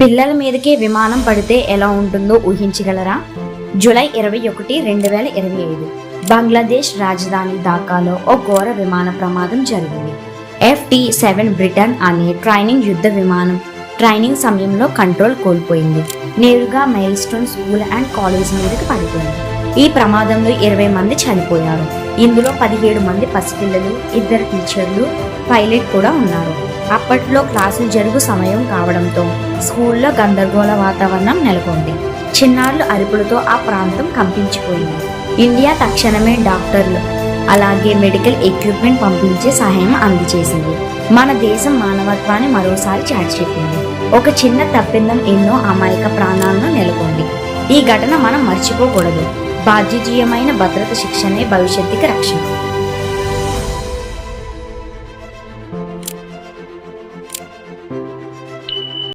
పిల్లల మీదకే విమానం పడితే ఎలా ఉంటుందో ఊహించగలరా? జూలై ఇరవై ఒకటి రెండు వేల ఇరవై ఐదు. బంగ్లాదేశ్ రాజధాని ఢాకాలో ఓ ఘోర విమాన ప్రమాదం జరిగింది. ఎఫ్టి సెవెన్ బ్రిటన్ అనే ట్రైనింగ్ యుద్ధ విమానం ట్రైనింగ్ సమయంలో కంట్రోల్ కోల్పోయింది. నేరుగా milestone school and college మీదకి పడిపోయింది. ఈ ప్రమాదంలో ఇరవై మంది చనిపోయారు. ఇందులో పదిహేడు మంది పసిపిల్లలు ఇద్దరు టీచర్లు పైలట్ కూడా ఉన్నారు. అప్పట్లో క్లాసులు జరుగు సమయం కావడంతో స్కూల్లో గందరగోళ వాతావరణం నెలకొంది. చిన్నారులు అరుపులతో ఆ ప్రాంతం కంపించిపోయింది. ఇండియా తక్షణమే డాక్టర్లు అలాగే మెడికల్ ఎక్విప్మెంట్ పంపించే సహాయం అందజేసింది. మన దేశం మానవత్వాన్ని మరోసారి చాటి చెప్పింది. ఒక చిన్న తప్పిందం ఎన్నో అమాయక ప్రాణాలను నెలకొంది. ఈ ఘటన మనం మర్చిపోకూడదు. బాధ్యతీయమైన భద్రత శిక్షణే భవిష్యత్తుకి రక్షణ.